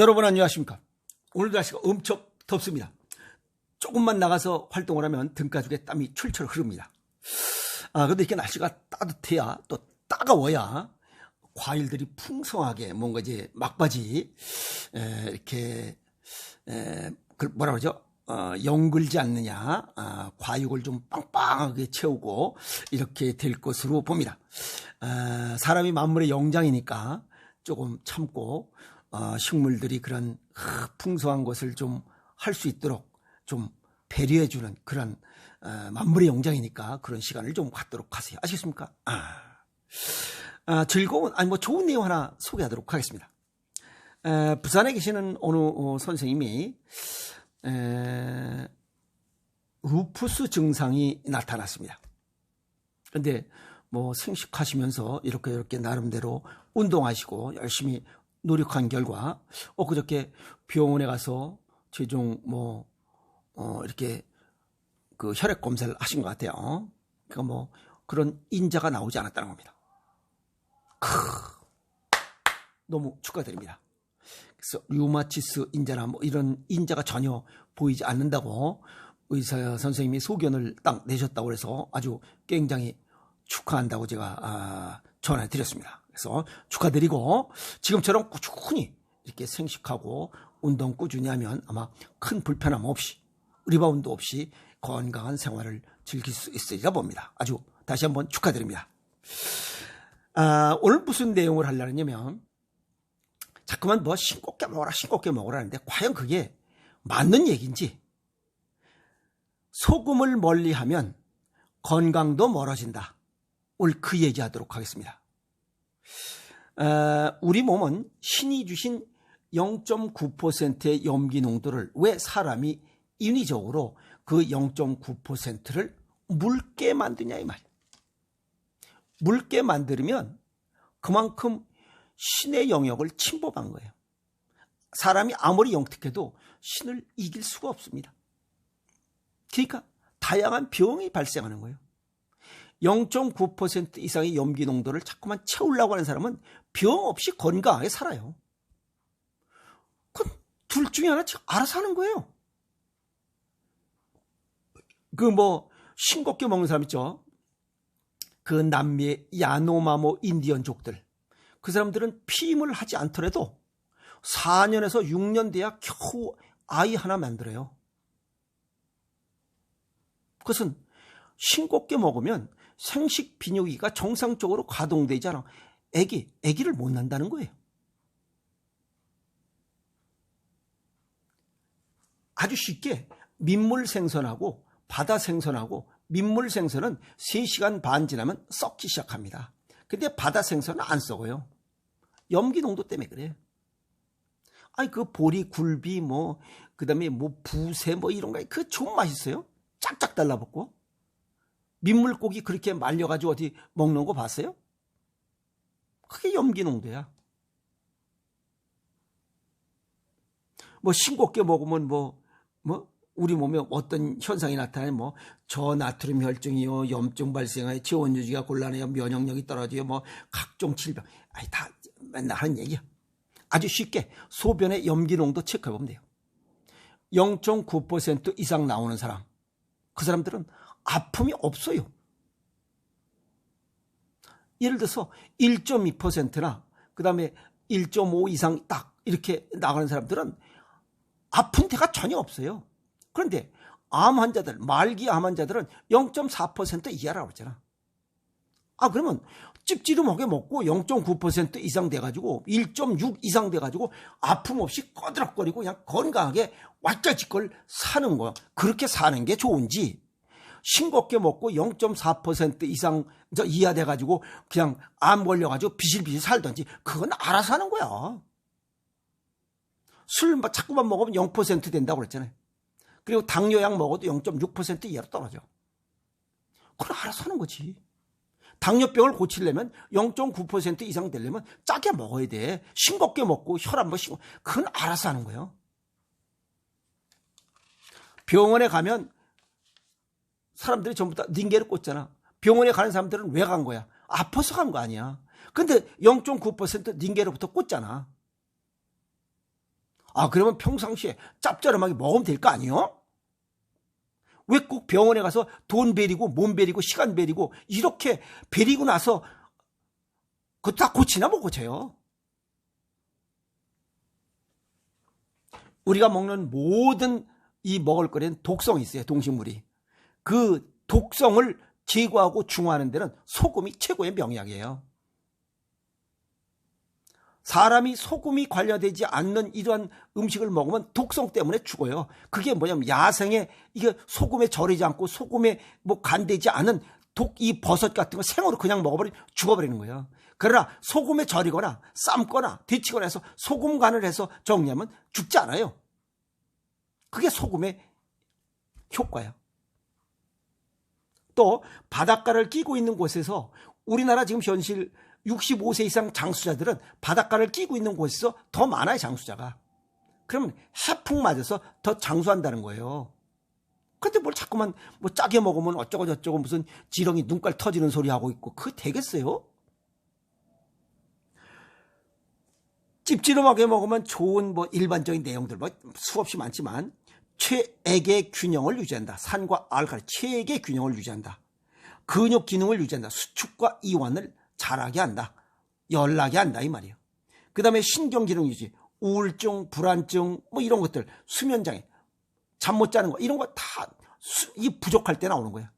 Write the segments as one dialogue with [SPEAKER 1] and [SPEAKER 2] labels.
[SPEAKER 1] 여러분 안녕하십니까? 오늘 날씨가 엄청 덥습니다. 조금만 나가서 활동을 하면 등가죽에 땀이 출철 흐릅니다. 아, 근데 이렇게 날씨가 따뜻해야 또 따가워야 과일들이 풍성하게 뭔가 이제 막바지 에, 이렇게 에, 그 뭐라 그러죠? 어, 영글지 않느냐, 아, 과육을 좀 빵빵하게 채우고 이렇게 될 것으로 봅니다. 아, 사람이 만물의 영장이니까 조금 참고 어, 식물들이 그런 풍성한 것을 좀 할 수 있도록 좀 배려해주는 그런 어, 만물의 영장이니까 그런 시간을 좀 갖도록 하세요. 아시겠습니까? 아, 아, 즐거운 아니 뭐 좋은 내용 하나 소개하도록 하겠습니다. 에, 부산에 계시는 어느 어, 선생님이 에, 루푸스 증상이 나타났습니다. 근데 뭐 생식하시면서 이렇게 이렇게 나름대로 운동하시고 열심히 노력한 결과 엊그저께 병원에 가서 최종 뭐 어, 이렇게 그 혈액 검사를 하신 것 같아요. 그러니까 뭐 그런 인자가 나오지 않았다는 겁니다. 크, 너무 축하드립니다. 그래서 류마티스 인자나 뭐 이런 인자가 전혀 보이지 않는다고 의사 선생님이 소견을 딱 내셨다고 그래서 아주 굉장히 축하한다고 제가 아, 전해 드렸습니다. 그래서 축하드리고 지금처럼 꾸준히 이렇게 생식하고 운동 꾸준히 하면 아마 큰 불편함 없이 리바운드 없이 건강한 생활을 즐길 수 있으리라 봅니다. 아주 다시 한번 축하드립니다. 아, 오늘 무슨 내용을 하려냐면 자꾸만 뭐 싱겁게 먹어라 싱겁게 먹으라는데 과연 그게 맞는 얘기인지 소금을 멀리하면 건강도 멀어진다. 오늘 그 얘기하도록 하겠습니다. 어, 우리 몸은 신이 주신 0.9%의 염기 농도를 왜 사람이 인위적으로 그 0.9%를 묽게 만드냐 이 말. 묽게 만들면 그만큼 신의 영역을 침범한 거예요. 사람이 아무리 영특해도 신을 이길 수가 없습니다. 그러니까 다양한 병이 발생하는 거예요. 0.9% 이상의 염기 농도를 자꾸만 채우려고 하는 사람은 병 없이 건강하게 살아요. 그건 둘 중에 하나 알아서 하는 거예요. 그 뭐 싱겁게 먹는 사람 있죠. 그 남미의 야노마모 인디언족들. 그 사람들은 피임을 하지 않더라도 4년에서 6년 돼야 겨우 아이 하나 만들어요. 그것은 싱겁게 먹으면 생식 비뇨기가 정상적으로 가동되지 않아 애기, 애기를 못 낳는다는 거예요. 아주 쉽게 민물 생선하고 바다 생선하고 민물 생선은 3시간 반 지나면 썩기 시작합니다. 근데 바다 생선은 안 썩어요. 염기 농도 때문에 그래요. 아니 그 보리 굴비 뭐 그다음에 뭐 부새 뭐 이런 거그 좀 맛있어요. 짝짝 달라붙고 민물고기 그렇게 말려가지고 어디 먹는 거 봤어요? 그게 염기 농도야. 뭐 싱겁게 먹으면 뭐, 뭐, 우리 몸에 어떤 현상이 나타나요? 뭐, 저나트륨 혈증이요, 염증 발생하여 체온 유지가 곤란해요, 면역력이 떨어져요, 뭐, 각종 질병. 아니, 다 맨날 하는 얘기야. 아주 쉽게 소변의 염기 농도 체크해보면 돼요. 0.9% 이상 나오는 사람. 그 사람들은 아픔이 없어요. 예를 들어서 1.2%나 그 다음에 1.5 이상 딱 이렇게 나가는 사람들은 아픈 데가 전혀 없어요. 그런데 암 환자들, 말기 암 환자들은 0.4% 이하라고 했잖아. 아, 그러면 찝찝하게 먹고 0.9% 이상 돼가지고 1.6 이상 돼가지고 아픔 없이 꺼드럭거리고 그냥 건강하게 왈짝짓걸 사는 거야. 그렇게 사는 게 좋은지 싱겁게 먹고 0.4% 이상 이하 돼가지고 그냥 암 걸려가지고 비실비실 살던지 그건 알아서 하는 거야. 술 자꾸만 먹으면 0% 된다고 그랬잖아요. 그리고 당뇨약 먹어도 0.6% 이하로 떨어져. 그걸 알아서 하는 거지. 당뇨병을 고치려면 0.9% 이상 되려면 짜게 먹어야 돼. 싱겁게 먹고 혈압 뭐 싱거. 그건 알아서 하는 거예요. 병원에 가면 사람들이 전부 다 닌게를 꽂잖아. 병원에 가는 사람들은 왜 간 거야? 아파서 간 거 아니야. 근데 0.9% 닌게로부터 꽂잖아. 아, 그러면 평상시에 짭짤하게 먹으면 될 거 아니요? 왜 꼭 병원에 가서 돈 베리고 몸 베리고 시간 베리고 이렇게 베리고 나서 그거 다 고치나 못 고쳐요. 우리가 먹는 모든 이 먹을 거리는 독성이 있어요. 동식물이. 그 독성을 제거하고 중화하는 데는 소금이 최고의 명약이에요. 사람이 소금이 관련되지 않는 이러한 음식을 먹으면 독성 때문에 죽어요. 그게 뭐냐면 야생에 이게 소금에 절이지 않고 소금에 뭐 간되지 않은 독 이 버섯 같은 거 생으로 그냥 먹어버리 죽어버리는 거예요. 그러나 소금에 절이거나 삶거나 데치거나 해서 소금 간을 해서 정리하면 죽지 않아요. 그게 소금의 효과예요. 또 바닷가를 끼고 있는 곳에서 우리나라 지금 현실 65세 이상 장수자들은 바닷가를 끼고 있는 곳에서 더 많아요, 장수자가. 그러면 해풍 맞아서 더 장수한다는 거예요. 근데 뭘 자꾸만 뭐 짜게 먹으면 어쩌고 저쩌고 무슨 지렁이 눈깔 터지는 소리 하고 있고 그게 되겠어요? 찝찝하게 먹으면 좋은 뭐 일반적인 내용들 뭐 수없이 많지만 최액의 균형을 유지한다. 산과 알칼리 최액의 균형을 유지한다. 근육 기능을 유지한다. 수축과 이완을 잘하게 한다. 연락이 한다 이 말이에요. 그 다음에 신경 기능 유지, 우울증, 불안증 뭐 이런 것들, 수면 장애, 잠 못 자는 거 이런 거 다 이 부족할 때 나오는 거야.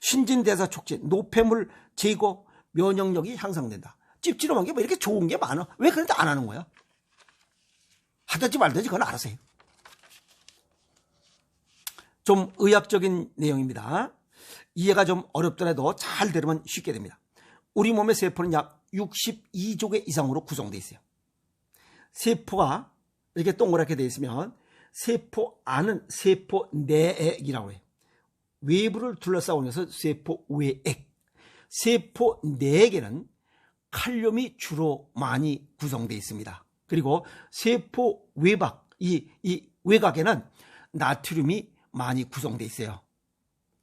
[SPEAKER 1] 신진대사 촉진, 노폐물 제거, 면역력이 향상된다. 찝찝한 게 뭐 이렇게 좋은 게 많아. 왜 그런데 안 하는 거야? 하든지 말든지 그건 알아서 해요. 좀 의학적인 내용입니다. 이해가 좀 어렵더라도 잘 들으면 쉽게 됩니다. 우리 몸의 세포는 약 62조 개 이상으로 구성되어 있어요. 세포가 이렇게 동그랗게 되어 있으면 세포 안은 세포 내액이라고 해요. 외부를 둘러싸고면서 세포 외액. 세포 내액에는 칼륨이 주로 많이 구성되어 있습니다. 그리고 세포 외박, 이, 이 외곽에는 나트륨이 많이 구성되어 있어요.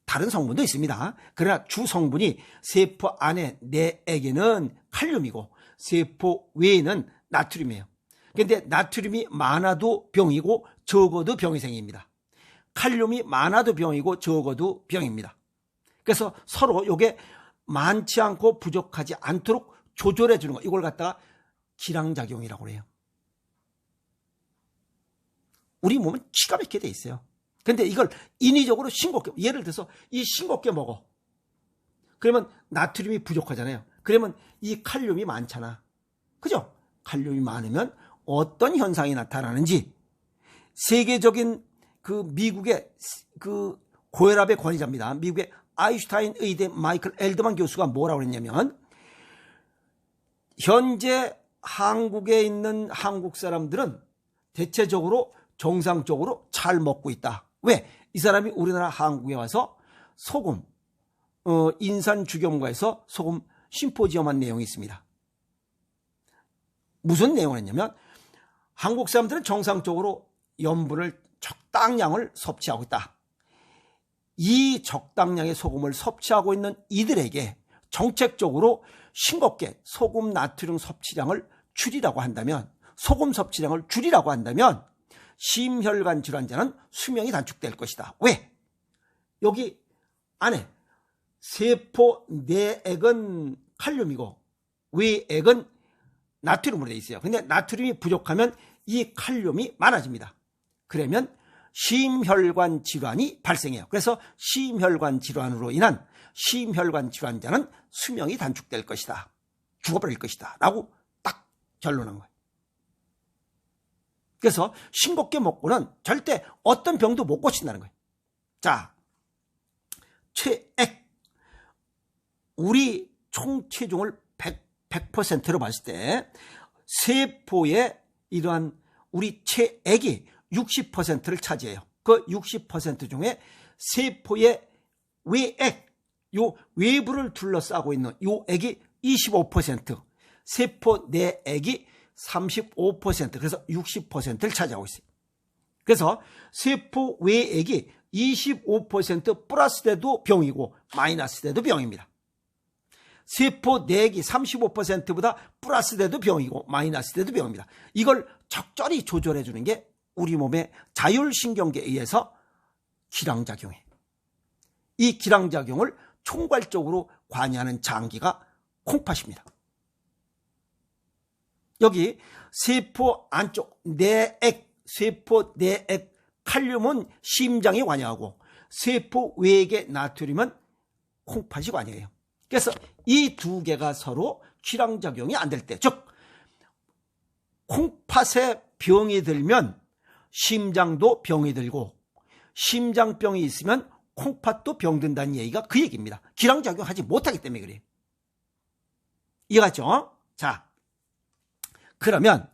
[SPEAKER 1] 다른 성분도 있습니다. 그러나 주 성분이 세포 안에 내에게는 칼륨이고 세포 외에는 나트륨이에요. 그런데 나트륨이 많아도 병이고 적어도 병이 생깁니다. 칼륨이 많아도 병이고 적어도 병입니다. 그래서 서로 이게 많지 않고 부족하지 않도록 조절해 주는 거 이걸 갖다가 기량작용이라고 해요. 우리 몸은 기가 막히게 돼 있어요. 근데 이걸 인위적으로 싱겁게 예를 들어서 이 싱겁게 먹어. 그러면 나트륨이 부족하잖아요. 그러면 이 칼륨이 많잖아. 그죠? 칼륨이 많으면 어떤 현상이 나타나는지 세계적인 그 미국의 그 고혈압의 권위자입니다. 미국의 아이슈타인 의대 마이클 엘드만 교수가 뭐라고 그랬냐면 현재 한국에 있는 한국 사람들은 대체적으로 정상적으로 잘 먹고 있다. 왜? 이 사람이 우리나라 한국에 와서 소금, 어, 인산 주겸과에서 소금 심포지엄 한 내용이 있습니다. 무슨 내용을 했냐면 한국 사람들은 정상적으로 염분을 적당량을 섭취하고 있다. 이 적당량의 소금을 섭취하고 있는 이들에게 정책적으로 싱겁게 소금 나트륨 섭취량을 줄이라고 한다면 소금 섭취량을 줄이라고 한다면 심혈관 질환자는 수명이 단축될 것이다. 왜? 여기 안에 세포 내액은 칼륨이고 외액은 나트륨으로 되어 있어요. 근데 나트륨이 부족하면 이 칼륨이 많아집니다. 그러면 심혈관 질환이 발생해요. 그래서 심혈관 질환으로 인한 심혈관 질환자는 수명이 단축될 것이다. 죽어버릴 것이다. 라고 딱 결론한 거예요. 그래서 싱겁게 먹고는 절대 어떤 병도 못 고친다는 거예요. 자, 최액. 우리 총 체중을 100, 100%로 봤을 때 세포의 이러한 우리 체액이 60%를 차지해요. 그 60% 중에 세포의 외액, 요 외부를 둘러싸고 있는 요 액이 25%, 세포 내액이 35% 그래서 60%를 차지하고 있어요. 그래서 세포 외액이 25% 플러스 돼도 병이고 마이너스 돼도 병입니다. 세포 내기 35%보다 플러스 돼도 병이고 마이너스 돼도 병입니다. 이걸 적절히 조절해 주는 게 우리 몸의 자율신경계에 의해서 기량작용해. 이 기량작용을 총괄적으로 관여하는 장기가 콩팥입니다. 여기 세포 안쪽 내액, 세포 내액 칼륨은 심장이 관여하고 세포 외액의 나트륨은 콩팥이 관여해요. 그래서 이 두 개가 서로 기량작용이 안 될 때, 즉 콩팥에 병이 들면 심장도 병이 들고 심장병이 있으면 콩팥도 병든다는 얘기가 그 얘기입니다. 기량작용하지 못하기 때문에 그래요. 이해갔죠? 자, 그러면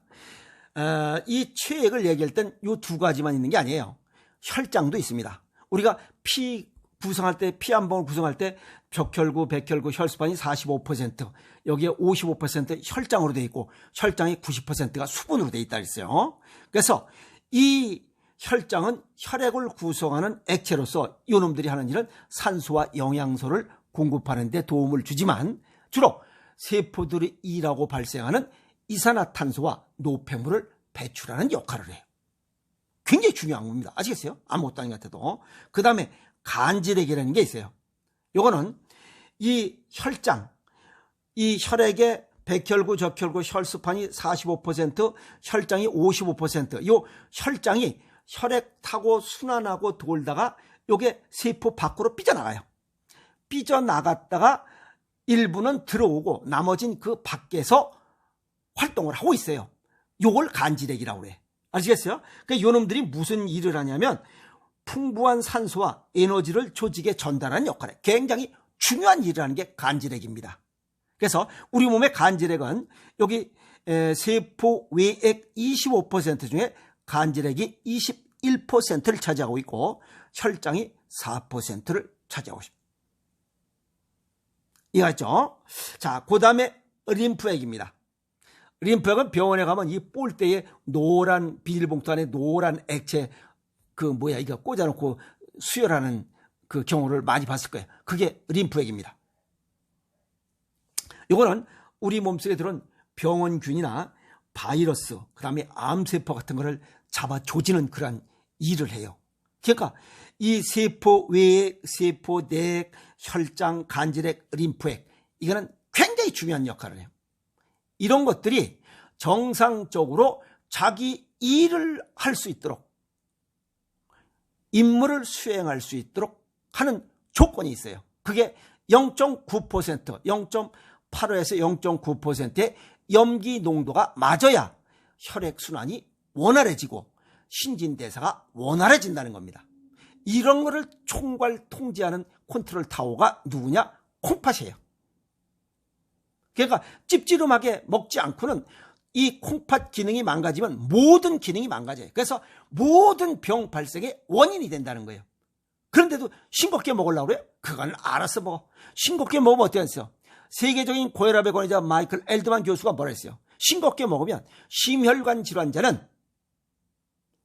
[SPEAKER 1] 어, 이 체액을 얘기할 땐 이 두 가지만 있는 게 아니에요. 혈장도 있습니다. 우리가 피 구성할 때, 피한 봉을 구성할 때 벽혈구, 백혈구, 혈수판이 45%, 여기에 55% 혈장으로 되어 있고 혈장이 90%가 수분으로 되어 있다 그랬어요. 그래서 이 혈장은 혈액을 구성하는 액체로서 이놈들이 하는 일은 산소와 영양소를 공급하는 데 도움을 주지만 주로 세포들이 일하고 발생하는 이산화탄소와 노폐물을 배출하는 역할을 해요. 굉장히 중요한 겁니다. 아시겠어요? 아무것도 아닌 것 같아도. 그 다음에 간질액이라는 게 있어요. 요거는 이 혈장, 이 혈액의 백혈구, 적혈구, 혈수판이 45%, 혈장이 55%. 요 혈장이 혈액 타고 순환하고 돌다가 요게 세포 밖으로 삐져나가요. 삐져나갔다가 일부는 들어오고 나머진 그 밖에서 활동을 하고 있어요. 요걸 간질액이라고 그래. 아시겠어요? 그러니까 요놈들이 무슨 일을 하냐면 풍부한 산소와 에너지를 조직에 전달하는 역할에 굉장히 중요한 일을 하는 게 간질액입니다. 그래서 우리 몸의 간질액은 여기 세포 외액 25% 중에 간질액이 21%를 차지하고 있고 혈장이 4%를 차지하고 있습니다. 이해했죠? 자, 그 다음에 림프액입니다. 림프액은 병원에 가면 이 볼대에 노란 비닐봉투 안에 노란 액체 그 뭐야 이거 꽂아놓고 수혈하는 그 경우를 많이 봤을 거예요. 그게 림프액입니다. 이거는 우리 몸속에 들어온 병원균이나 바이러스, 그 다음에 암세포 같은 거를 잡아 조지는 그러한 일을 해요. 그러니까 이 세포 외액, 세포 내액, 혈장, 간질액, 림프액 이거는 굉장히 중요한 역할을 해요. 이런 것들이 정상적으로 자기 일을 할 수 있도록 임무를 수행할 수 있도록 하는 조건이 있어요. 그게 0.9%, 0.85에서 0.9%의 염기 농도가 맞아야 혈액 순환이 원활해지고 신진대사가 원활해진다는 겁니다. 이런 거를 총괄 통제하는 컨트롤 타워가 누구냐? 콩팥이에요. 그러니까 찝찝하게 먹지 않고는 이 콩팥 기능이 망가지면 모든 기능이 망가져요. 그래서 모든 병 발생의 원인이 된다는 거예요. 그런데도 싱겁게 먹으려고 그래요? 그건 알아서 먹어. 싱겁게 먹으면 어떻게 했어요? 세계적인 고혈압의 권위자 마이클 엘드만 교수가 뭐라 했어요? 싱겁게 먹으면 심혈관 질환자는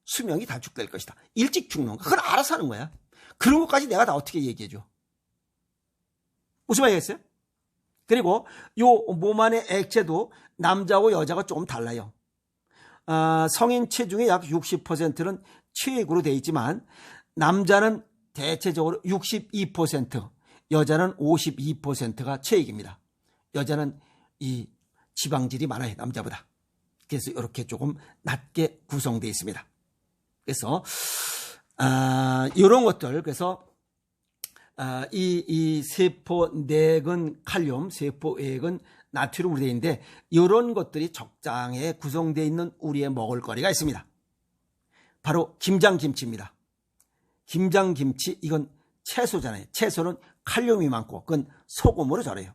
[SPEAKER 1] 수명이 단축될 것이다. 일찍 죽는 거. 그건 알아서 하는 거야. 그런 것까지 내가 다 어떻게 얘기해줘. 무슨 말이겠어요? 그리고 요 몸 안의 액체도 남자하고 여자가 조금 달라요. 아, 성인 체중의 약 60%는 체액으로 되어 있지만 남자는 대체적으로 62%, 여자는 52%가 체액입니다. 여자는 이 지방질이 많아요, 남자보다. 그래서 이렇게 조금 낮게 구성되어 있습니다. 그래서 아, 이런 것들 그래서 아, 이, 이 세포 내근 칼륨, 세포 외액은 나트륨으로 되어 있는데 이런 것들이 적장에 구성되어 있는 우리의 먹을거리가 있습니다. 바로 김장김치입니다. 김장김치 이건 채소잖아요. 채소는 칼륨이 많고 그건 소금으로 절여요.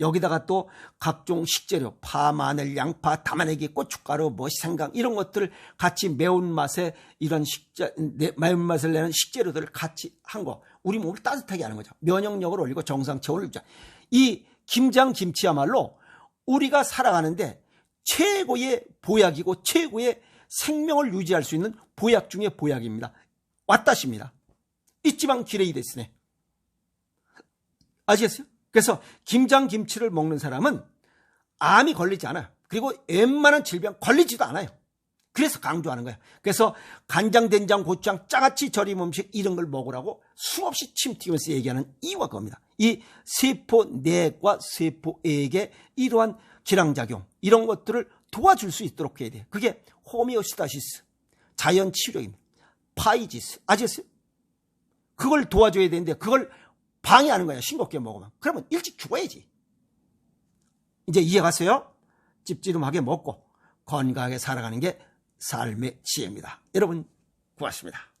[SPEAKER 1] 여기다가 또 각종 식재료, 파, 마늘, 양파, 담아내기, 고춧가루, 뭐 생강 이런 것들을 같이 매운맛에 이런 식재 매운맛을 내는 식재료들을 같이 한 거. 우리 몸을 따뜻하게 하는 거죠. 면역력을 올리고 정상 체온을 유지. 이 김장 김치야말로 우리가 살아가는데 최고의 보약이고 최고의 생명을 유지할 수 있는 보약 중의 보약입니다. 왔다십니다. 있지만 기레이 됐으네. 아시겠어요? 그래서 김장 김치를 먹는 사람은 암이 걸리지 않아요. 그리고 웬만한 질병 걸리지도 않아요. 그래서 강조하는 거예요. 그래서 간장, 된장, 고추장, 짜같이 절임 음식 이런 걸 먹으라고 수없이 침 튀기면서 얘기하는 이유가 그겁니다. 이 세포 내과 세포에게 이러한 기량작용 이런 것들을 도와줄 수 있도록 해야 돼요. 그게 호미오스타시스, 자연 치료입니다. 파이지스, 아시겠어요? 그걸 도와줘야 되는데 그걸 방해하는 거야. 싱겁게 먹으면. 그러면 일찍 죽어야지. 이제 이해갔어요? 찝찝하게 먹고 건강하게 살아가는 게 삶의 지혜입니다. 여러분 고맙습니다.